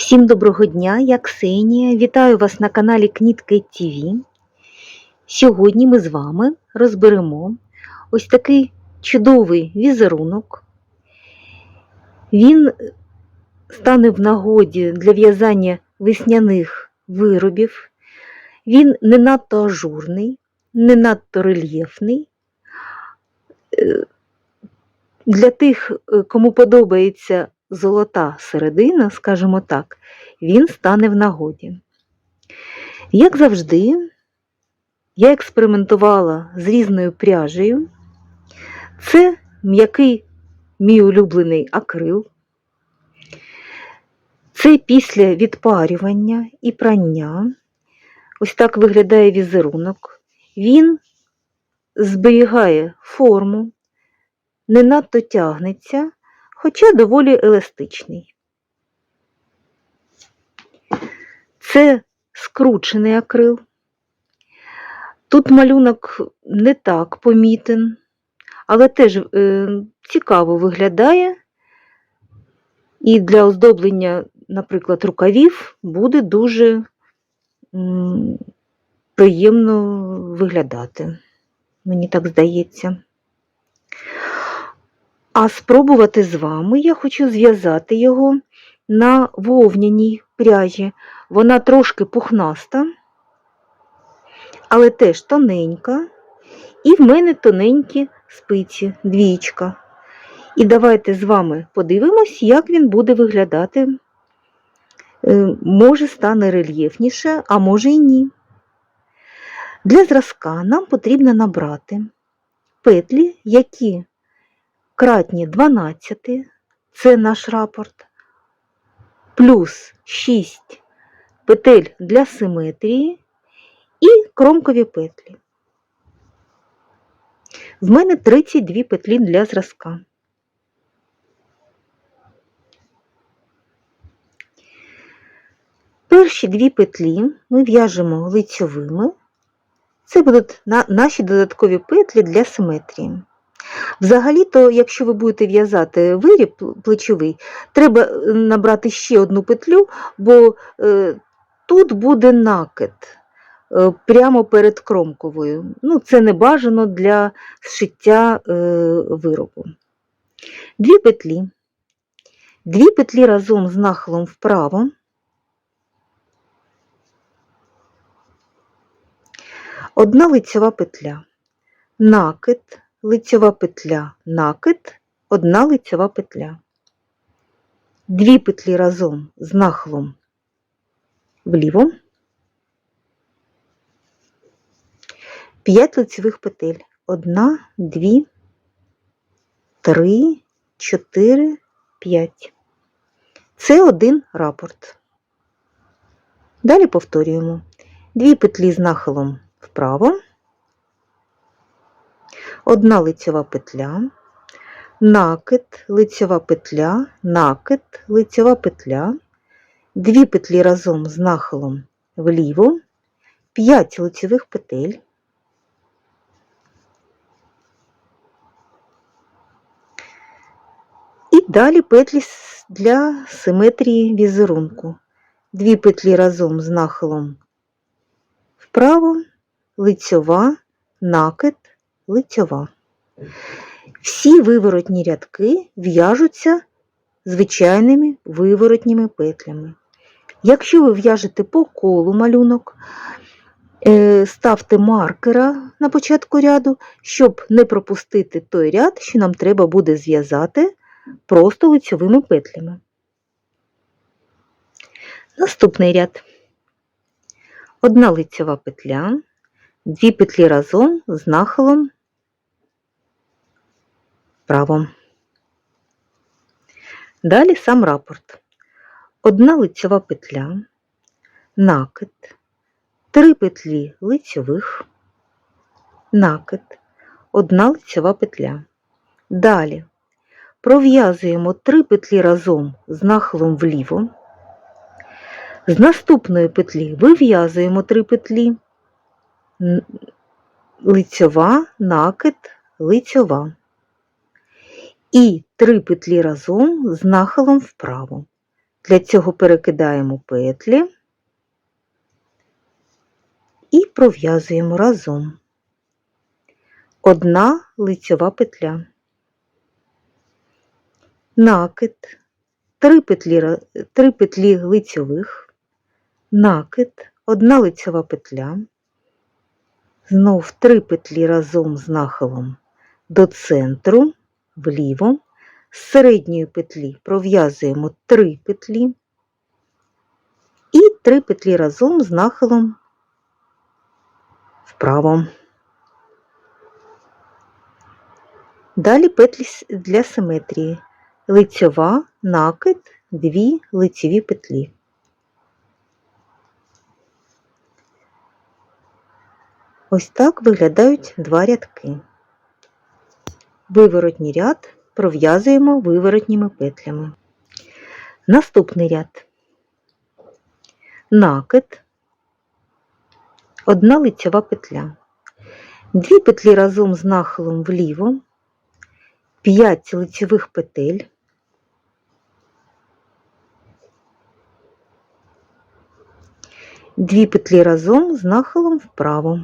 Всім доброго дня, я Ксенія. Вітаю вас на каналі Кнітки ТВ. Сьогодні ми з вами розберемо ось такий чудовий візерунок. Він стане в нагоді для в'язання весняних виробів. Він не надто ажурний, не надто рельєфний. Е, Для тих, е, кому подобається золота середина, скажімо так, він стане в нагоді. Як завжди, я експериментувала з різною пряжею. Це м'який мій улюблений акрил. Це після відпарювання і прання. Ось так виглядає візерунок. Він зберігає форму, не надто тягнеться, хоча доволі еластичний. Це скручений акрил. Тут малюнок не так помітен, але теж е, цікаво виглядає. І для оздоблення, наприклад, рукавів буде дуже приємно виглядати. Мені так здається. А спробувати з вами я хочу зв'язати його на вовняній пряжі. Вона трошки пухнаста, але теж тоненька. І в мене тоненькі спиці, двічка. І давайте з вами подивимось, як він буде виглядати. Е, Може, стане рельєфніше, а може і ні. Для зразка нам потрібно набрати петлі, які кратні 12, це наш рапорт, плюс 6 петель для симетрії і кромкові петлі. В мене 32 петлі для зразка. Перші дві петлі ми в'яжемо лицьовими. Це будуть наші додаткові петлі для симетрії. Взагалі-то, якщо ви будете в'язати виріб плечовий, треба е, набрати ще одну петлю, бо е, тут буде накид е, прямо перед кромковою. Ну, це не бажано для зшиття е, виробу. Дві петлі. Дві петлі разом з нахилом вправо. Одна лицьова петля. Накид, лицьова петля, накид, одна лицьова петля. Дві петлі разом з нахилом вліво. П'ять лицьових петель. Одна, дві, три, чотири, п'ять. Це один рапорт. Далі повторюємо. Дві петлі з нахилом вправо, одна лицьова петля, накид, лицьова петля, накид, лицьова петля, дві петлі разом з нахилом вліво, 5 лицьових петель, і далі петлі для симетрії візерунку. Дві петлі разом з нахилом вправо, лицьова, накид, лицьова. Всі виворотні рядки в'яжуться звичайними виворотніми петлями. Якщо ви в'яжете по колу малюнок, е, ставте маркера на початку ряду, щоб не пропустити той ряд, що нам треба буде зв'язати просто лицьовими петлями. Наступний ряд. Одна лицьова петля, дві петлі разом з нахилом вправо. Далі сам рапорт. Одна лицьова петля, накид, три петлі лицьових, накид, одна лицьова петля. Далі пров'язуємо три петлі разом з нахилом вліво. З наступної петлі вив'язуємо три петлі, лицьова, накид, лицьова. І три петлі разом з нахилом вправо. Для цього перекидаємо петлі і пров'язуємо разом. Одна лицьова петля, накид, три петлі, три петлі лицьових, накид, одна лицьова петля, знов три петлі разом з нахилом до центру, вліво, з середньої петлі пров'язуємо три петлі і три петлі разом з нахилом вправо. Далі петлі для симетрії. Лицьова, накид, дві лицеві петлі. Ось так виглядають два рядки. Виворотній ряд пров'язуємо виворотніми петлями. Наступний ряд. Накид, одна лицьова петля. Дві петлі разом з нахилом вліво, 5 лицьових петель, дві петлі разом з нахилом вправо.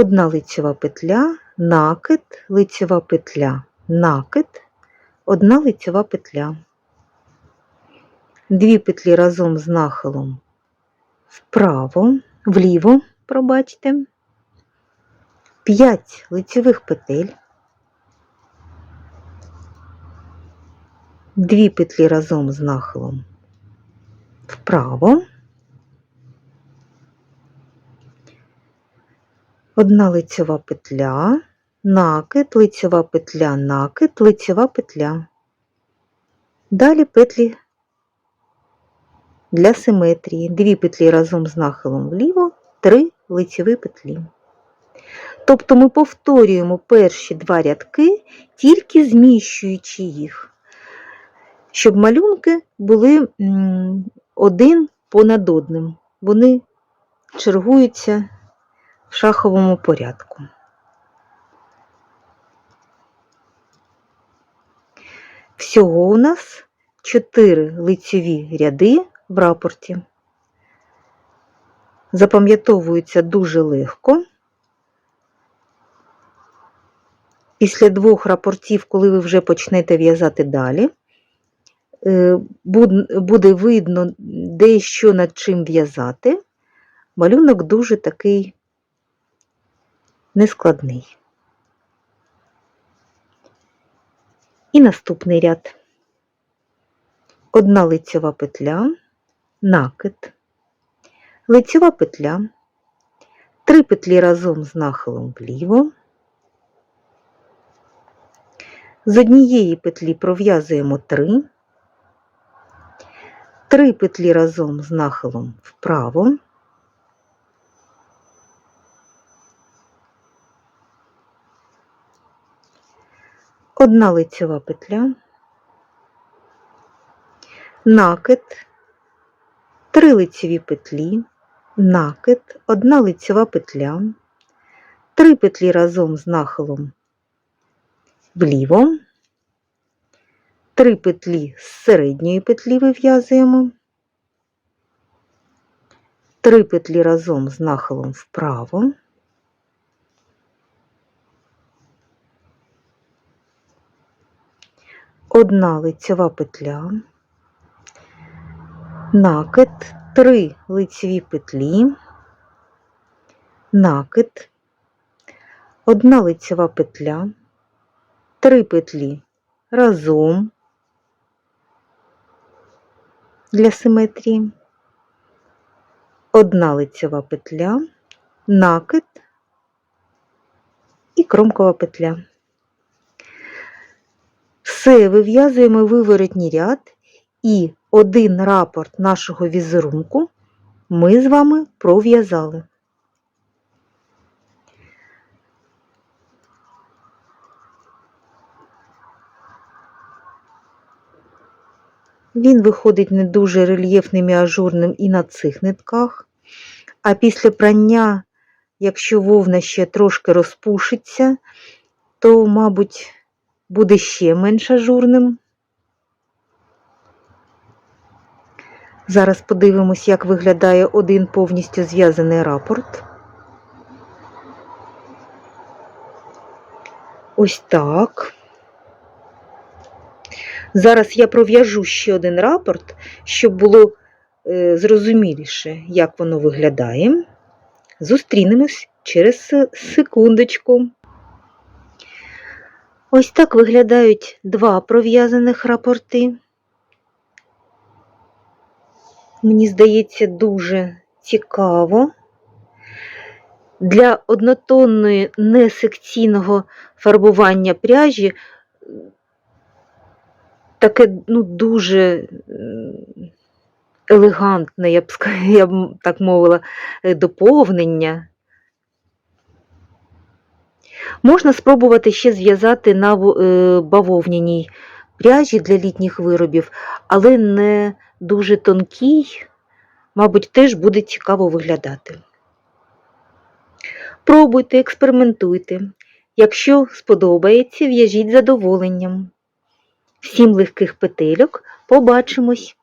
Одна лицьова петля, накид, лицьова петля, накид, одна лицьова петля. Дві петлі разом з нахилом вправо, вліво, пробачте, 5 лицьових петель, дві петлі разом з нахилом вправо, одна лицьова петля, накид, лицьова петля, накид, лицьова петля. Далі петлі для симетрії. Дві петлі разом з нахилом вліво, три лицьові петлі. Тобто ми повторюємо перші два рядки, тільки зміщуючи їх, щоб малюнки були один понад одним. Вони чергуються в шаховому порядку. Всього у нас 4 лицьові ряди в рапорті. Запам'ятовуються дуже легко. Після двох рапортів, коли ви вже почнете в'язати далі, е, буде видно, де що над чим в'язати. Малюнок дуже такий нескладний. І наступний ряд. Одна лицьова петля, накид, лицьова петля, три петлі разом з нахилом вліво. З однієї петлі пров'язуємо три, три петлі разом з нахилом вправо. Одна лицьова петля, накид, три лицеві петлі, накид, одна лицева петля, три петлі разом з нахилом вліво, три петлі з середньої петлі вив'язуємо, три петлі разом з нахилом вправо, одна лицьова петля, накид, три лицеві петлі, накид, одна лицева петля, три петлі разом. Для симетрії, одна лицева петля, накид. І кромкова петля. Все вив'язуємо виворотній ряд і один рапорт нашого візерунку ми з вами пров'язали. Він виходить не дуже рельєфним і ажурним і на цих нитках, а після прання, якщо вовна ще трошки розпушиться, то, мабуть, буде ще менш ажурним. Зараз подивимось, як виглядає один повністю зв'язаний рапорт. Ось так. Зараз я пров'яжу ще один рапорт, щоб було е, зрозуміліше, як воно виглядає. Зустрінемось через секундочку. Ось так виглядають два пров'язаних рапорти. Мені здається, дуже цікаво. Для однотонної несекційного фарбування пряжі таке ну, дуже елегантне, я б, я б так мовила, е, доповнення. Можна спробувати ще зв'язати на е, бавовняній пряжі для літніх виробів, але не дуже тонкій, мабуть, теж буде цікаво виглядати. Пробуйте, експериментуйте. Якщо сподобається, в'яжіть задоволенням. Всім легких петельок, побачимось!